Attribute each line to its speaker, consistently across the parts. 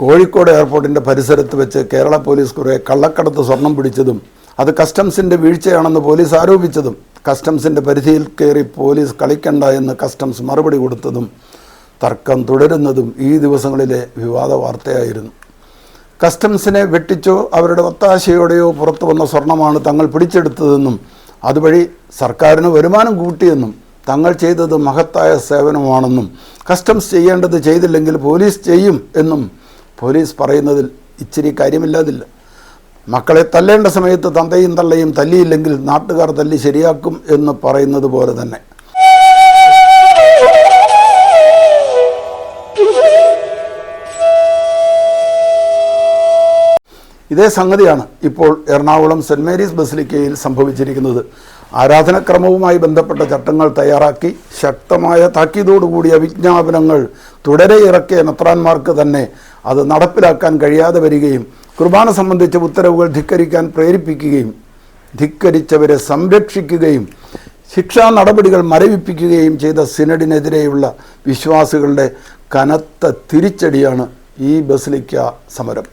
Speaker 1: കോഴിക്കോട് എയർപോർട്ടിന്റെ പരിസരത്ത് വെച്ച് കേരള പോലീസ് കുറേ കള്ളക്കടത്ത് സ്വർണം പിടിച്ചതും അത് കസ്റ്റംസിന്റെ വീഴ്ചയാണെന്ന് പോലീസ് ആരോപിച്ചതും കസ്റ്റംസിന്റെ പരിധിയിൽ കയറി പോലീസ് കളിക്കണ്ട എന്ന് കസ്റ്റംസ് മറുപടി കൊടുത്തതും തർക്കം തുടരുന്നതും ഈ ദിവസങ്ങളിലെ വിവാദ വാർത്തയായിരുന്നു. കസ്റ്റംസിനെ വെട്ടിച്ചോ അവരുടെ ഒത്താശയോടെയോ പുറത്തു വന്ന സ്വർണമാണ് തങ്ങൾ പിടിച്ചെടുത്തതെന്നും അതുവഴി സർക്കാരിന് വരുമാനം കൂട്ടിയെന്നും തങ്ങൾ ചെയ്തത് മഹത്തായ സേവനമാണെന്നും കസ്റ്റംസ് ചെയ്യേണ്ടത് ചെയ്തില്ലെങ്കിൽ പോലീസ് ചെയ്യും എന്നും പോലീസ് പറയുന്നതിൽ ഇച്ചിരി കാര്യമില്ലാതില്ല. മക്കളെ തല്ലേണ്ട സമയത്ത് തന്തയും തള്ളയും തല്ലിയില്ലെങ്കിൽ നാട്ടുകാർ തല്ലി ശരിയാക്കും എന്ന് പറയുന്നത് പോലെ തന്നെ. ഇതേ സംഗതിയാണ് ഇപ്പോൾ എറണാകുളം സെന്റ് മേരീസ് ബസിലിക്കയിൽ സംഭവിച്ചിരിക്കുന്നത്. ആരാധനക്രമവുമായി ബന്ധപ്പെട്ട ചട്ടങ്ങൾ തയ്യാറാക്കി ശക്തമായ താക്കീതോടുകൂടിയ വിജ്ഞാപനങ്ങൾ തുടരെ ഇറക്കിയ മെത്രാന്മാർക്ക് തന്നെ അത് നടപ്പിലാക്കാൻ കഴിയാതെ വരികയും കുർബാന സംബന്ധിച്ച ഉത്തരവുകൾ ധിക്കരിക്കാൻ പ്രേരിപ്പിക്കുകയും ധിക്കരിച്ചവരെ സംരക്ഷിക്കുകയും ശിക്ഷാ നടപടികൾ മരവിപ്പിക്കുകയും ചെയ്ത സിനഡിനെതിരെയുള്ള വിശ്വാസികളുടെ കനത്ത തിരിച്ചടിയാണ് ഈ ബസിലിക്ക സമരം.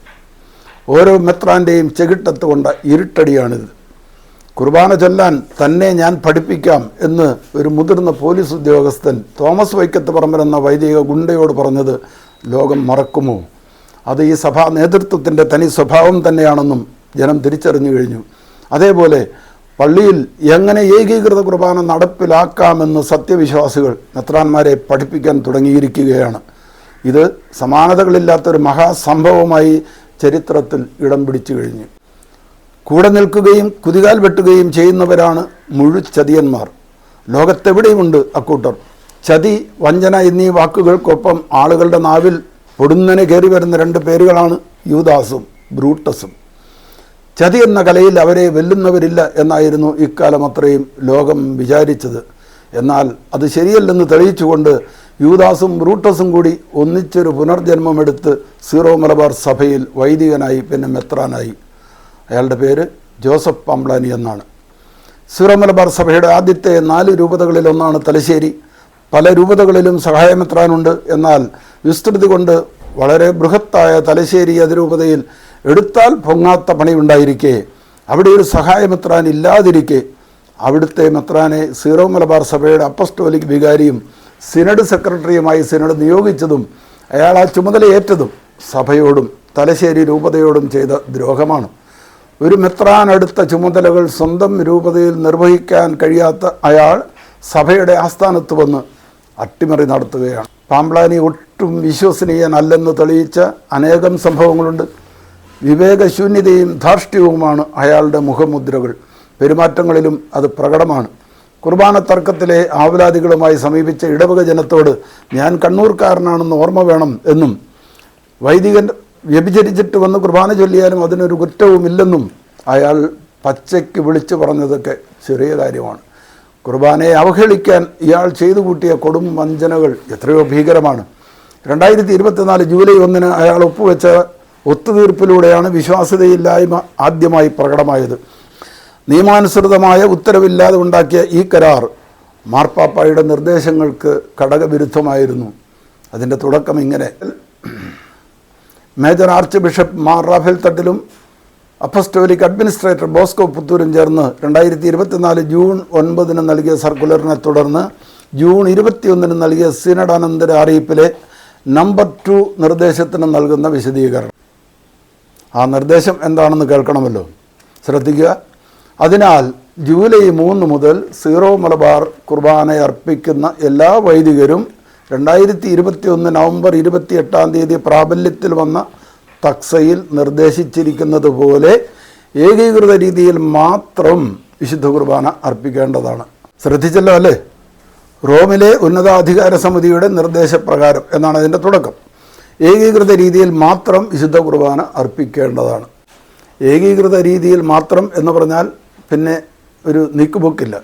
Speaker 1: ഓരോ മെത്രാന്റെയും ചെകിട്ടത്ത് കൊണ്ട ഇരുട്ടടിയാണിത്. കുർബാന ചൊല്ലാൻ തന്നെ ഞാൻ പഠിപ്പിക്കാം എന്ന് ഒരു മുതിർന്ന പോലീസ് ഉദ്യോഗസ്ഥൻ തോമസ് വൈക്കത്ത് പറമ്പൻ എന്ന വൈദിക ഗുണ്ടയോട് പറഞ്ഞത് ലോകം മറക്കുമോ? അത് ഈ സഭാ നേതൃത്വത്തിന്റെ തനി സ്വഭാവം തന്നെയാണെന്നും ജനം തിരിച്ചറിഞ്ഞു കഴിഞ്ഞു. അതേപോലെ പള്ളിയിൽ എങ്ങനെ ഏകീകൃത കുർബാന നടപ്പിലാക്കാമെന്ന് സത്യവിശ്വാസികൾ മെത്രാന്മാരെ പഠിപ്പിക്കാൻ തുടങ്ങിയിരിക്കുകയാണ്. ഇത് സമാനതകളില്ലാത്തൊരു മഹാസംഭവമായി ചരിത്രത്തിൽ ഇടം പിടിച്ചു കഴിഞ്ഞു. കൂടെ നിൽക്കുകയും കുതികാൽ വെട്ടുകയും ചെയ്യുന്നവരാണ് മുഴുചതിയന്മാർ ലോകത്തെവിടെയുമുണ്ട് അക്കൂട്ടർ? ചതി വഞ്ചന എന്നീ വാക്കുകൾക്കൊപ്പം ആളുകളുടെ നാവിൽ പൊടുന്നനെ കയറി വരുന്ന രണ്ട് പേരുകളാണ് യൂദാസും ബ്രൂട്ടസും. ചതി എന്ന കലയിൽ അവരെ വെല്ലുന്നവരില്ല എന്നായിരുന്നു ഇക്കാലം അത്രയും ലോകം വിചാരിച്ചത്. എന്നാൽ അത് ശരിയല്ലെന്ന് തെളിയിച്ചുകൊണ്ട് യൂദാസും ബ്രൂട്ടസും കൂടി ഒന്നിച്ചൊരു പുനർജന്മമെടുത്ത് സീറോ മലബാർ സഭയിൽ വൈദികനായി പിന്നെ മെത്രാനായി. അയാളുടെ പേര് ജോസഫ് പാംബ്ലാനി എന്നാണ്. സീറോ മലബാർ സഭയുടെ ആദ്യത്തെ നാല് രൂപതകളിലൊന്നാണ് തലശ്ശേരി. പല രൂപതകളിലും സഹായമെത്രാനുണ്ട്. എന്നാൽ വിസ്തൃതി കൊണ്ട് വളരെ ബൃഹത്തായ തലശ്ശേരി അതിരൂപതയിൽ എടുത്താൽ പൊങ്ങാത്ത പണിയുണ്ടായിരിക്കെ. അവിടെ ഒരു സഹായമെത്രാൻ ഇല്ലാതിരിക്കെ. അവിടുത്തെ മെത്രാനെ സീറോ മലബാർ സഭയുടെ അപ്പസ്റ്റോലിക് വികാരിയും സിനഡ് സെക്രട്ടറിയുമായി സിനഡ് നിയോഗിച്ചതും അയാൾ ആ ചുമതലയേറ്റതും സഭയോടും തലശ്ശേരി രൂപതയോടും ചെയ്ത ദ്രോഹമാണ്. ഒരു മെത്രാൻ അടുത്ത ചുമതലകൾ സ്വന്തം രൂപതയിൽ നിർവഹിക്കാൻ കഴിയാത്ത അയാൾ സഭയുടെ ആസ്ഥാനത്ത് വന്ന് അട്ടിമറി നടത്തുകയാണ്. പാമ്പ്ലാനി ഒട്ടും വിശ്വസനീയനല്ലെന്ന് തെളിയിച്ച അനേകം സംഭവങ്ങളുണ്ട്. വിവേകശൂന്യതയും ധാർഷ്ട്യവുമാണ് അയാളുടെ മുഖമുദ്രകൾ. പെരുമാറ്റങ്ങളിലും അത് പ്രകടമാണ്. കുർബാന തർക്കത്തിലെ ആവലാദികളുമായി സമീപിച്ച ഇടവക ജനത്തോട് ഞാൻ കണ്ണൂർക്കാരനാണെന്ന് ഓർമ്മ വേണം എന്നും വൈദികൻ വ്യഭിചരിച്ചിട്ട് വന്ന് കുർബാന ചൊല്ലിയാലും അതിനൊരു കുറ്റവുമില്ലെന്നും അയാൾ പച്ചയ്ക്ക് വിളിച്ചു പറഞ്ഞതൊക്കെ ചെറിയ കാര്യമാണ്. കുർബാനയെ അവഹേളിക്കാൻ ഇയാൾ ചെയ്തു കൂട്ടിയ കൊടും വഞ്ചനകൾ എത്രയോ ഭീകരമാണ്. രണ്ടായിരത്തി ഇരുപത്തിനാല് ജൂലൈ ഒന്നിന് അയാൾ ഒപ്പുവെച്ച ഒത്തുതീർപ്പിലൂടെയാണ് വിശ്വാസ്യതയില്ലായ്മ ആദ്യമായി പ്രകടമായത്. നിയമാനുസൃതമായ ഉത്തരവില്ലാതെ ഉണ്ടാക്കിയ ഈ കരാർ മാർപ്പാപ്പായുടെ നിർദ്ദേശങ്ങൾക്ക് ഘടകവിരുദ്ധമായിരുന്നു അതിന്റെ തുടക്കം ഇങ്ങനെ. Major archbishop Mar Rafale തട്ടിലും അപ്പസ്റ്റോലിക് അഡ്മിനിസ്ട്രേറ്റർ ബോസ്കോ പുത്തൂരും ചേർന്ന് രണ്ടായിരത്തി ഇരുപത്തിനാല് ജൂൺ ഒൻപതിന് നൽകിയ സർക്കുലറിനെ തുടർന്ന് ജൂൺ ഇരുപത്തിയൊന്നിന് നൽകിയ സിനഡാനന്തര അറിയിപ്പിലെ നമ്പർ ടു നിർദ്ദേശത്തിന് നൽകുന്ന വിശദീകരണം. ആ നിർദ്ദേശം എന്താണെന്ന് കേൾക്കണമല്ലോ. ശ്രദ്ധിക്കുക. അതിനാൽ ജൂലൈ മൂന്ന് മുതൽ സീറോ മലബാർ കുർബാന അർപ്പിക്കുന്ന എല്ലാ വൈദികരും രണ്ടായിരത്തി ഇരുപത്തി ഒന്ന് നവംബർ ഇരുപത്തി എട്ടാം തീയതി പ്രാബല്യത്തിൽ വന്ന തക്സയിൽ നിർദ്ദേശിച്ചിരിക്കുന്നത് പോലെ ഏകീകൃത രീതിയിൽ മാത്രം വിശുദ്ധ കുർബാന അർപ്പിക്കേണ്ടതാണ്. ശ്രദ്ധിച്ചല്ലോ അല്ലേ? റോമിലെ ഉന്നതാധികാര സമിതിയുടെ നിർദ്ദേശപ്രകാരം എന്നാണ് അതിന്റെ തുടക്കം. ഏകീകൃത രീതിയിൽ മാത്രം വിശുദ്ധ കുർബാന അർപ്പിക്കേണ്ടതാണ്. ഏകീകൃത രീതിയിൽ മാത്രം എന്ന് പറഞ്ഞാൽ പിന്നെ ഒരു നീക്കുപോക്കില്ല.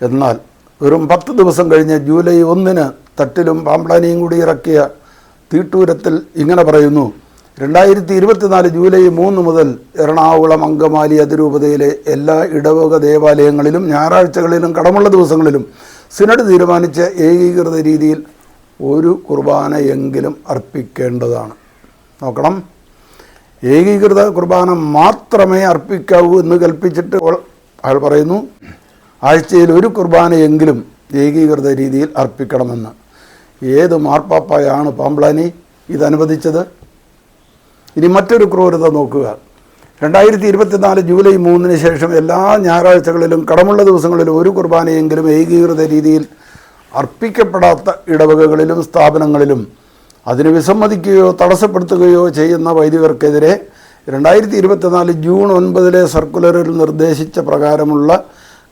Speaker 1: എന്നാൽ വെറും പത്ത് ദിവസം കഴിഞ്ഞ് ജൂലൈ ഒന്നിന് തട്ടിലും പാമ്പ്ലാനിയും കൂടി ഇറക്കിയ തീട്ടൂരത്തിൽ ഇങ്ങനെ പറയുന്നു രണ്ടായിരത്തി ഇരുപത്തിനാല് ജൂലൈ മൂന്ന് മുതൽ എറണാകുളം അങ്കമാലി അതിരൂപതയിലെ എല്ലാ ഇടവക ദേവാലയങ്ങളിലും ഞായറാഴ്ചകളിലും കടമുള്ള ദിവസങ്ങളിലും സിനഡ് തീരുമാനിച്ച ഏകീകൃത രീതിയിൽ ഒരു കുർബാനയെങ്കിലും അർപ്പിക്കേണ്ടതാണ്. നോക്കണം. ഏകീകൃത കുർബാന മാത്രമേ അർപ്പിക്കാവൂ എന്ന് കൽപ്പിച്ചിട്ട് അയാൾ പറയുന്നു ആഴ്ചയിൽ ഒരു കുർബാനയെങ്കിലും ഏകീകൃത രീതിയിൽ അർപ്പിക്കണമെന്ന്. ഏത് മാർപ്പാപ്പായാണ് പാമ്പ്ലാനി ഇതനുവദിച്ചത്? ഇനി മറ്റൊരു ക്രൂരത നോക്കുക. രണ്ടായിരത്തി ഇരുപത്തിനാല് ജൂലൈ മൂന്നിന് ശേഷം എല്ലാ ഞായറാഴ്ചകളിലും കടമുള്ള ദിവസങ്ങളിലും ഒരു കുർബാനയെങ്കിലും ഏകീകൃത രീതിയിൽ അർപ്പിക്കപ്പെടാത്ത ഇടവകകളിലും സ്ഥാപനങ്ങളിലും അതിന് വിസമ്മതിക്കുകയോ തടസ്സപ്പെടുത്തുകയോ ചെയ്യുന്ന വൈദികർക്കെതിരെ രണ്ടായിരത്തി ഇരുപത്തിനാല് ജൂൺ ഒൻപതിലെ സർക്കുലറിൽ നിർദ്ദേശിച്ച പ്രകാരമുള്ള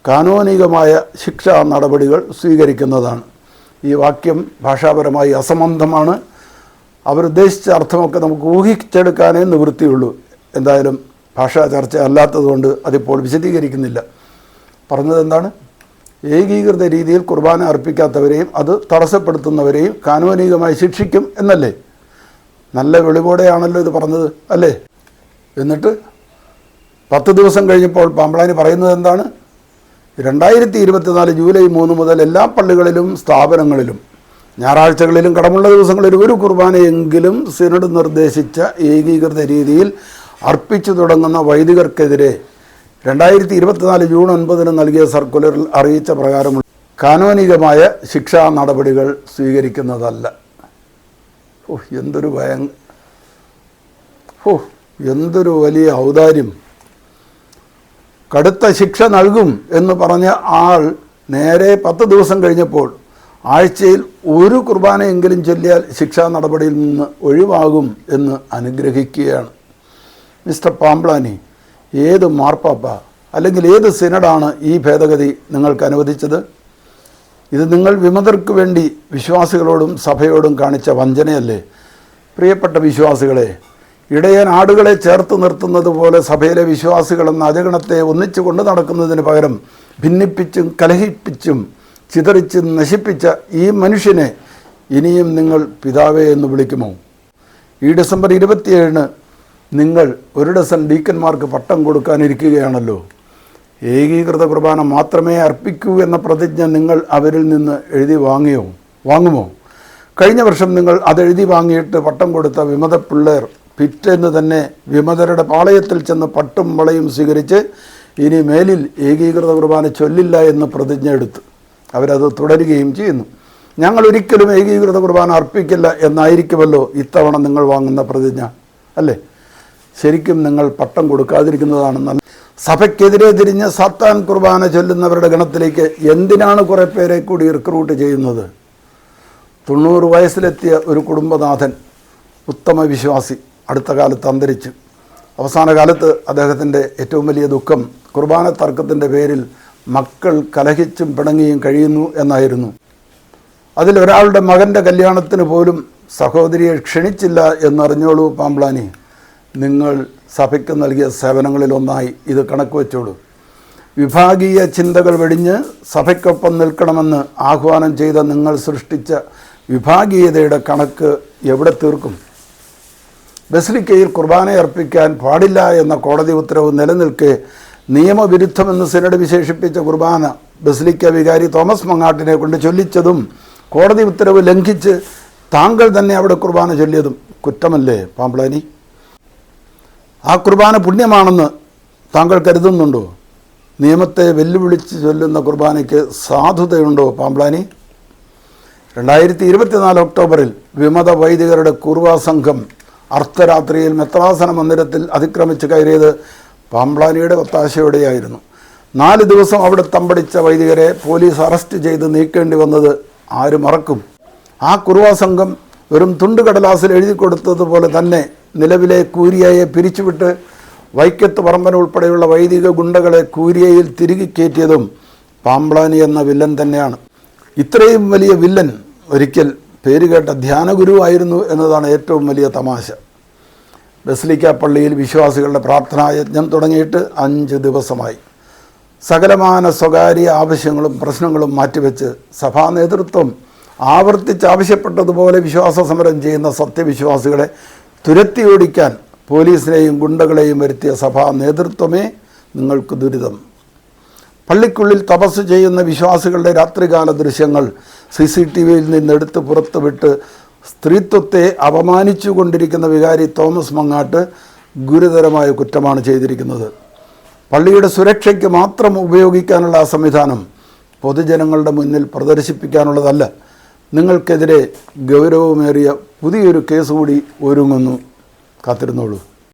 Speaker 1: കാനോനികമായ ശിക്ഷാ നടപടികൾ സ്വീകരിക്കുന്നതാണ്. ഈ വാക്യം ഭാഷാപരമായി അസംബന്ധമാണ്. അവരുദ്ദേശിച്ച അർത്ഥമൊക്കെ നമുക്ക് ഊഹിച്ചെടുക്കാനേ നിവൃത്തിയുള്ളൂ. എന്തായാലും ഭാഷാ ചർച്ച അല്ലാത്തതുകൊണ്ട് അതിപ്പോൾ വിശദീകരിക്കുന്നില്ല. പറഞ്ഞത് എന്താണ് ഏകീകൃത രീതിയിൽ കുർബാന അർപ്പിക്കാത്തവരെയും അത് തടസ്സപ്പെടുത്തുന്നവരെയും കാനൂനികമായി ശിക്ഷിക്കും എന്നല്ലേ? നല്ല വെളിവോടെയാണല്ലോ ഇത് പറഞ്ഞത് അല്ലേ? എന്നിട്ട് പത്ത് ദിവസം കഴിഞ്ഞപ്പോൾ പാമ്പളാനി പറയുന്നത് എന്താണ്? രണ്ടായിരത്തി ഇരുപത്തിനാല് ജൂലൈ മൂന്ന് മുതൽ എല്ലാ പള്ളികളിലും സ്ഥാപനങ്ങളിലും ഞായറാഴ്ചകളിലും കടമുള്ള ദിവസങ്ങളിൽ ഒരു കുർബാനയെങ്കിലും സിനഡ് നിർദ്ദേശിച്ച ഏകീകൃത രീതിയിൽ അർപ്പിച്ചു തുടങ്ങുന്ന വൈദികർക്കെതിരെ രണ്ടായിരത്തി ഇരുപത്തിനാല് ജൂൺ ഒൻപതിന് നൽകിയ സർക്കുലറിൽ അറിയിച്ച പ്രകാരമുള്ള കാനോനികമായ ശിക്ഷാ നടപടികൾ സ്വീകരിക്കുന്നതല്ല. ഓ എന്തൊരു ഭയ ഓ എന്തൊരു വലിയ ഔദാര്യം. കടുത്ത ശിക്ഷ നൽകും എന്ന് പറഞ്ഞ ആൾ നേരെ പത്ത് ദിവസം കഴിഞ്ഞപ്പോൾ ആഴ്ചയിൽ ഒരു കുർബാനയെങ്കിലും ചൊല്ലിയാൽ ശിക്ഷാ നടപടിയിൽ നിന്ന് ഒഴിവാകും എന്ന് അനുഗ്രഹിക്കുകയാണ്. മിസ്റ്റർ പാംപ്ലാനി ഏത് മാർപ്പാപ്പ അല്ലെങ്കിൽ ഏത് സിനഡാണ് ഈ ഭേദഗതി നിങ്ങൾക്ക് അനുവദിച്ചത്? ഇത് നിങ്ങൾ വിമതർക്ക് വേണ്ടി വിശ്വാസികളോടും സഭയോടും കാണിച്ച വഞ്ചനയല്ലേ? പ്രിയപ്പെട്ട വിശ്വാസികളെ ഇടയൻ ആടുകളെ ചേർത്ത് നിർത്തുന്നത് പോലെ സഭയിലെ വിശ്വാസികളെന്ന അജഗണത്തെ ഒന്നിച്ചു കൊണ്ട് നടക്കുന്നതിന് പകരം ഭിന്നിപ്പിച്ചും കലഹിപ്പിച്ചും ചിതറിച്ച് നശിപ്പിച്ച ഈ മനുഷ്യനെ ഇനിയും നിങ്ങൾ പിതാവേ എന്ന് വിളിക്കുമോ? ഈ ഡിസംബർ ഇരുപത്തിയേഴിന് നിങ്ങൾ ഒരു ഡസൻ ഡീക്കന്മാർക്ക് പട്ടം കൊടുക്കാനിരിക്കുകയാണല്ലോ. ഏകീകൃത കുർബാന മാത്രമേ അർപ്പിക്കൂ എന്ന പ്രതിജ്ഞ നിങ്ങൾ അവരിൽ നിന്ന് എഴുതി വാങ്ങിയോ? വാങ്ങുമോ? കഴിഞ്ഞ വർഷം നിങ്ങൾ അതെഴുതി വാങ്ങിയിട്ട് പട്ടം കൊടുത്ത വിമത പിള്ളേർ പിറ്റേന്ന് തന്നെ വിമതരുടെ പാളയത്തിൽ ചെന്ന് പട്ടും വളയും സ്വീകരിച്ച് ഇനി മേലിൽ ഏകീകൃത കുർബാന ചൊല്ലില്ല എന്ന് പ്രതിജ്ഞ എടുത്തു അവരത് തുടരുകയും ചെയ്യുന്നു. ഞങ്ങൾ ഒരിക്കലും ഏകീകൃത കുർബാന അർപ്പിക്കില്ല എന്നായിരിക്കുമല്ലോ ഇത്തവണ നിങ്ങൾ വാങ്ങുന്ന പ്രതിജ്ഞ അല്ലേ? ശരിക്കും നിങ്ങൾ പട്ടം കൊടുക്കാതിരിക്കുന്നതാണ് നല്ല സഭയ്ക്കെതിരെ തിരിഞ്ഞ് സത്താൻ കുർബാന ചൊല്ലുന്നവരുടെ ഗണത്തിലേക്ക് എന്തിനാണ് കുറേ പേരെ കൂടി റിക്രൂട്ട് ചെയ്യുന്നത്? തൊണ്ണൂറ് വയസ്സിലെത്തിയ ഒരു കുടുംബനാഥൻ ഉത്തമ വിശ്വാസി അടുത്ത കാലത്ത് അന്തരിച്ചു. അവസാന കാലത്ത് അദ്ദേഹത്തിന്റെ ഏറ്റവും വലിയ ദുഃഖം കുർബാന തർക്കത്തിന്റെ പേരിൽ മക്കൾ കലഹിച്ചും പിണങ്ങിയും കഴിയുന്നു എന്നായിരുന്നു. അതിലൊരാളുടെ മകന്റെ കല്യാണത്തിന് പോലും സഹോദരിയെ ക്ഷണിച്ചില്ല എന്നറിഞ്ഞോളൂ പാമ്പ്ലാനി. നിങ്ങൾ സഭയ്ക്ക് നൽകിയ സേവനങ്ങളിലൊന്നായി ഇത് കണക്ക് വെച്ചോളൂ. വിഭാഗീയ ചിന്തകൾ വെടിഞ്ഞ് സഭയ്ക്കൊപ്പം നിൽക്കണമെന്ന് ആഹ്വാനം ചെയ്ത നിങ്ങൾ സൃഷ്ടിച്ച വിഭാഗീയതയുടെ കണക്ക് എവിടെ തീർക്കും? ബസിലിക്കയിൽ കുർബാന അർപ്പിക്കാൻ പാടില്ല എന്ന കോടതി ഉത്തരവ് നിലനിൽക്കെ നിയമവിരുദ്ധമെന്ന് സിനഡ് വിശേഷിപ്പിച്ച കുർബാന ബസലിക്ക വികാരി തോമസ് മങ്ങാട്ടിനെ കൊണ്ട് ചൊല്ലിച്ചതും കോടതി ഉത്തരവ് ലംഘിച്ച് താങ്കൾ തന്നെ അവിടെ കുർബാന ചൊല്ലിയതും കുറ്റമല്ലേ പാമ്പ്ളാനി? ആ കുർബാന പുണ്യമാണെന്ന് താങ്കൾ കരുതുന്നുണ്ടോ? നിയമത്തെ വെല്ലുവിളിച്ച് ചൊല്ലുന്ന കുർബാനയ്ക്ക് സാധുതയുണ്ടോ പാമ്പ്ളാനി? രണ്ടായിരത്തി ഇരുപത്തിനാല് ഒക്ടോബറിൽ വിമത വൈദികരുടെ കുർവാ സംഘം അർദ്ധരാത്രിയിൽ മെത്രാസന മന്ദിരത്തിൽ അതിക്രമിച്ച് കയറിയത് പാമ്പ്ലാനിയുടെ ഒത്താശയോടെയായിരുന്നു. നാല് ദിവസം അവിടെ തമ്പടിച്ച വൈദികരെ പോലീസ് അറസ്റ്റ് ചെയ്ത് നീക്കേണ്ടി വന്നത് ആര് മറക്കും. ആ കുറുവാ സംഘം വെറും തുണ്ടുകടലാസിൽ എഴുതി കൊടുത്തതുപോലെ തന്നെ നിലവിലെ കൂരിയയെ പിരിച്ചുവിട്ട് വൈക്കത്ത് പറമ്പൻ ഉൾപ്പെടെയുള്ള വൈദിക ഗുണ്ടകളെ കൂരിയയിൽ തിരികെ കയറ്റിയതും പാമ്പ്ലാനി എന്ന വില്ലൻ തന്നെയാണ്. ഇത്രയും വലിയ വില്ലൻ ഒരിക്കൽ പേരുകേട്ട ധ്യാനഗുരുവായിരുന്നു എന്നതാണ് ഏറ്റവും വലിയ തമാശ. ബസ്ലിക്ക പള്ളിയിൽ വിശ്വാസികളുടെ പ്രാർത്ഥനാ യജ്ഞം തുടങ്ങിയിട്ട് അഞ്ച് ദിവസമായി. സകലമാന സ്വകാര്യ ആവശ്യങ്ങളും പ്രശ്നങ്ങളും മാറ്റിവെച്ച് സഭാ നേതൃത്വം ആവർത്തിച്ച് ആവശ്യപ്പെട്ടതുപോലെ വിശ്വാസ സമരം ചെയ്യുന്ന സത്യവിശ്വാസികളെ തുരത്തിയോടിക്കാൻ പോലീസിനെയും ഗുണ്ടകളെയും വരുത്തിയ സഭാ നേതൃത്വമേ നിങ്ങൾക്ക് ദുരിതം. പള്ളിക്കുള്ളിൽ തപസ് ചെയ്യുന്ന വിശ്വാസികളുടെ രാത്രികാല ദൃശ്യങ്ങൾ സി സി ടി വിയിൽ നിന്നെടുത്ത് പുറത്തുവിട്ട് സ്ത്രീത്വത്തെ അപമാനിച്ചു കൊണ്ടിരിക്കുന്ന വികാരി തോമസ് മങ്ങാട്ട് ഗുരുതരമായ കുറ്റമാണ് ചെയ്തിരിക്കുന്നത്. പള്ളിയുടെ സുരക്ഷയ്ക്ക് മാത്രം ഉപയോഗിക്കാനുള്ള ആ സംവിധാനം പൊതുജനങ്ങളുടെ മുന്നിൽ പ്രദർശിപ്പിക്കാനുള്ളതല്ല. നിങ്ങൾക്കെതിരെ ഗൗരവമേറിയ പുതിയൊരു കേസ് കൂടി ഒരുങ്ങുന്നു. കാത്തിരുന്നോളൂ.